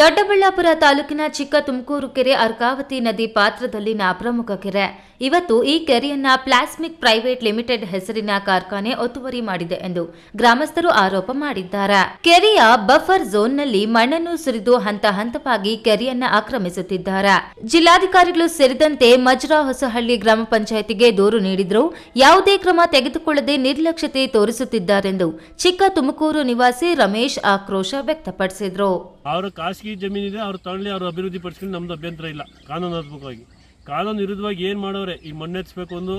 ದೊಡ್ಡಬಳ್ಳಾಪುರ ತಾಲೂಕಿನ ಚಿಕ್ಕ ತುಮಕೂರು ಕೆರೆ ಅರ್ಕಾವತಿ ನದಿ ಪಾತ್ರದಲ್ಲಿನ ಪ್ರಮುಖ ಕೆರೆ. ಇವತ್ತು ಈ ಕೆರೆಯನ್ನ ಪ್ಲಾಸ್ಮಿಕ್ ಪ್ರೈವೇಟ್ ಲಿಮಿಟೆಡ್ ಹೆಸರಿನ ಕಾರ್ಖಾನೆ ಒತ್ತುವರಿ ಮಾಡಿದೆ ಎಂದು ಗ್ರಾಮಸ್ಥರು ಆರೋಪ ಮಾಡಿದ್ದಾರೆ. ಕೆರೆಯ ಬಫರ್ ಝೋನ್ನಲ್ಲಿ ಮಣ್ಣನ್ನು ಸುರಿದು ಹಂತ ಹಂತವಾಗಿ ಕೆರೆಯನ್ನ ಆಕ್ರಮಿಸುತ್ತಿದ್ದಾರೆ. ಜಿಲ್ಲಾಧಿಕಾರಿಗಳು ಸೇರಿದಂತೆ ಮಜ್ರಾ ಹೊಸಹಳ್ಳಿ ಗ್ರಾಮ ಪಂಚಾಯಿತಿಗೆ ದೂರು ನೀಡಿದ್ರು. ಯಾವುದೇ ಕ್ರಮ ತೆಗೆದುಕೊಳ್ಳದೆ ನಿರ್ಲಕ್ಷ್ಯತೆ ತೋರಿಸುತ್ತಿದ್ದಾರೆಂದು ಚಿಕ್ಕ ತುಮಕೂರು ನಿವಾಸಿ ರಮೇಶ್ ಆಕ್ರೋಶ ವ್ಯಕ್ತಪಡಿಸಿದ್ರು. ಅವ್ರ ಖಾಸಗಿ ಜಮೀನಿದೆ, ಅವ್ರು ತಗೊಳ್ಳಿ ಅವರು ಅಭಿವೃದ್ಧಿ ಪಡಿಸ್ಕೊಂಡು ನಮ್ದು ಅಭ್ಯಂತರ ಇಲ್ಲ ಕಾನೂನಾತ್ಮಕವಾಗಿ ಕಾನೂನು ವಿರುದ್ಧವಾಗಿ ಏನು ಮಾಡೋರೆ, ಈ ಮಣ್ಣೆತ್ಸ್ಬೇಕು ಒಂದು,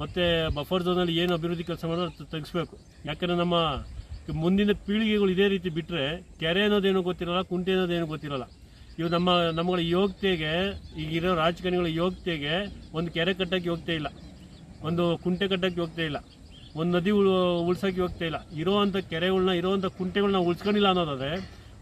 ಮತ್ತು ಬಫರ್ ಝೋನಲ್ಲಿ ಏನು ಅಭಿವೃದ್ಧಿ ಕೆಲಸ ಮಾಡೋ ತೆಗಿಸ್ಬೇಕು. ಯಾಕಂದರೆ ನಮ್ಮ ಮುಂದಿನ ಪೀಳಿಗೆಗಳು ಇದೇ ರೀತಿ ಬಿಟ್ಟರೆ ಕೆರೆ ಅನ್ನೋದೇನು ಗೊತ್ತಿರಲ್ಲ, ಕುಂಟೆ ಅನ್ನೋದೇನು ಗೊತ್ತಿರಲ್ಲ. ಇವು ನಮ್ಮ ನಮ್ಮಗಳ ಯೋಗ್ಯತೆಗೆ, ಈಗಿರೋ ರಾಜಕಾರಣಿಗಳ ಯೋಗ್ಯತೆಗೆ ಒಂದು ಕೆರೆ ಕಟ್ಟಕ್ಕೆ ಯೋಗ್ಯತೆ ಇಲ್ಲ. ಒಂದು ಕುಂಟೆ ಕಟ್ಟಕ್ಕೆ ಹೋಗ್ತಾ ಇಲ್ಲ. ಒಂದು ನದಿ ಉಳ್ ಉಳ್ಸೋಕ್ಕೆ ಹೋಗ್ತಾ ಇಲ್ಲ. ಇರೋವಂಥ ಕೆರೆಗಳನ್ನ ಇರೋವಂಥ ಕುಂಟೆಗಳನ್ನ ಉಳ್ಸ್ಕೊಂಡಿಲ್ಲ ಅನ್ನೋದಾದ್ರೆ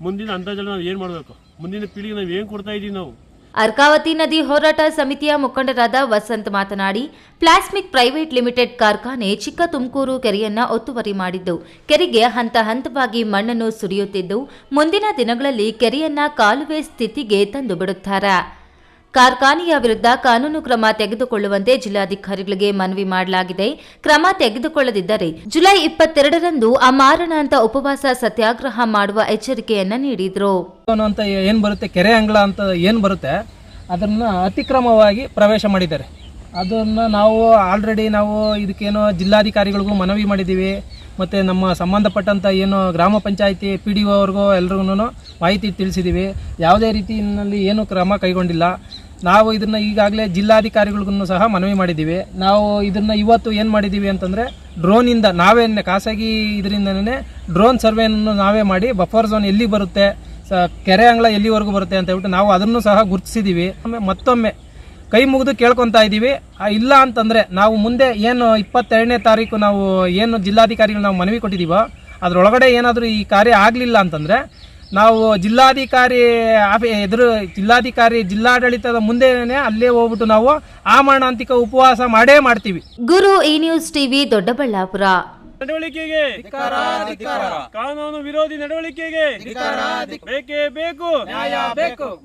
ಮುಂದಿನ ಅಂದಾಜಲ್ಲಿ ನಾವು ಏನು ಮಾಡಬೇಕು? ಮುಂದಿನ ಪೀಳಿಗೆ ನಾವು ಏನು ಕೊಡ್ತಾ ಇದ್ದೀವಿ ನಾವು? ಅರ್ಕಾವತಿ ನದಿ ಹೋರಾಟ ಸಮಿತಿಯ ಮುಖಂಡರಾದ ವಸಂತ್ ಮಾತನಾಡಿ, ಪ್ಲಾಸ್ಮಿಕ್ ಪ್ರೈವೇಟ್ ಲಿಮಿಟೆಡ್ ಕಾರ್ಖಾನೆ ಚಿಕ್ಕ ತುಮಕೂರು ಕೆರೆಯನ್ನ ಒತ್ತುವರಿ ಮಾಡಿದ್ದು. ಕೆರೆಗೆ ಹಂತ ಹಂತವಾಗಿ ಮಣ್ಣನ್ನು ಸುರಿಯುತ್ತಿದ್ದು, ಮುಂದಿನ ದಿನಗಳಲ್ಲಿ ಕೆರೆಯನ್ನ ಕಾಲುವೆ ಸ್ಥಿತಿಗೆ ತಂದು ಬಿಡುತ್ತಾರೆ. ಕಾರ್ಖಾನೆಯ ವಿರುದ್ಧ ಕಾನೂನು ಕ್ರಮ ತೆಗೆದುಕೊಳ್ಳುವಂತೆ ಜಿಲ್ಲಾಧಿಕಾರಿಗಳಿಗೆ ಮನವಿ ಮಾಡಲಾಗಿದೆ. ಕ್ರಮ ತೆಗೆದುಕೊಳ್ಳದಿದ್ದರೆ ಜುಲೈ ಇಪ್ಪತ್ತೆರಡರಂದು ಅಮಾರಣಾಂತ ಉಪವಾಸ ಸತ್ಯಾಗ್ರಹ ಮಾಡುವ ಎಚ್ಚರಿಕೆಯನ್ನ ನೀಡಿದರು. ಅಂತ ಏನು ಬರುತ್ತೆ, ಕೆರೆ ಅಂಗಳ ಅಂತ ಏನು ಬರುತ್ತೆ, ಅದನ್ನ ಅತಿಕ್ರಮವಾಗಿ ಪ್ರವೇಶ ಮಾಡಿದ್ದಾರೆ. ಅದನ್ನು ನಾವು ಆಲ್ರೆಡಿ ನಾವು ಇದಕ್ಕೇನೋ ಜಿಲ್ಲಾಧಿಕಾರಿಗಳಿಗೂ ಮನವಿ ಮಾಡಿದ್ದೀವಿ. ಮತ್ತು ನಮ್ಮ ಸಂಬಂಧಪಟ್ಟಂಥ ಏನು ಗ್ರಾಮ ಪಂಚಾಯಿತಿ ಪಿ ಡಿ ಒ ಅವ್ರಿಗೂ ಎಲ್ರಿಗೂ ಮಾಹಿತಿ ತಿಳಿಸಿದ್ದೀವಿ. ಯಾವುದೇ ರೀತಿಯಲ್ಲಿ ಏನು ಕ್ರಮ ಕೈಗೊಂಡಿಲ್ಲ. ನಾವು ಇದನ್ನು ಈಗಾಗಲೇ ಜಿಲ್ಲಾಧಿಕಾರಿಗಳಿಗೂ ಸಹ ಮನವಿ ಮಾಡಿದ್ದೀವಿ. ನಾವು ಇದನ್ನು ಇವತ್ತು ಏನು ಮಾಡಿದ್ದೀವಿ ಅಂತಂದರೆ ಡ್ರೋನಿಂದ ನಾವೇ ಖಾಸಗಿ ಇದರಿಂದನೇ ಡ್ರೋನ್ ಸರ್ವೆಯನ್ನು ನಾವೇ ಮಾಡಿ ಬಫರ್ ಝೋನ್ ಎಲ್ಲಿ ಬರುತ್ತೆ, ಸ ಕೆರೆ ಅಂಗಳ ಎಲ್ಲಿವರೆಗೂ ಬರುತ್ತೆ ಅಂತ ಹೇಳ್ಬಿಟ್ಟು ನಾವು ಅದನ್ನು ಸಹ ಗುರುತಿಸಿದ್ದೀವಿ. ಮತ್ತೊಮ್ಮೆ ಕೈ ಮುಗಿದು ಕೇಳ್ಕೊತಾ ಇದ್ದೀವಿ. ಇಲ್ಲ ಅಂತಂದರೆ ನಾವು ಮುಂದೆ ಏನು ಇಪ್ಪತ್ತೆರಡನೇ ತಾರೀಕು ನಾವು ಏನು ಜಿಲ್ಲಾಧಿಕಾರಿಗಳು ನಾವು ಮನವಿ ಕೊಟ್ಟಿದ್ದೀವೋ, ಅದರೊಳಗಡೆ ಏನಾದರೂ ಈ ಕಾರ್ಯ ಆಗಲಿಲ್ಲ ಅಂತಂದರೆ ನಾವು ಜಿಲ್ಲಾಧಿಕಾರಿ ಆಫಿ ಎದುರು ಜಿಲ್ಲಾಧಿಕಾರಿ ಜಿಲ್ಲಾಡಳಿತದ ಮುಂದೆನೇ ಅಲ್ಲೇ ಹೋಗ್ಬಿಟ್ಟು ನಾವು ಆಮರಣಾಂತಿಕ ಉಪವಾಸ ಮಾಡೇ ಮಾಡ್ತೀವಿ. ಗುರು ಈ ನ್ಯೂಸ್ ಟಿವಿ ದೊಡ್ಡಬಳ್ಳಾಪುರ. ನಡವಳಿಕೆಗೆ ಕಾನೂನು ವಿರೋಧಿ ನಡವಳಿಕೆಗೆ ಬೇಕೇ ಬೇಕು. ಬೇಕು.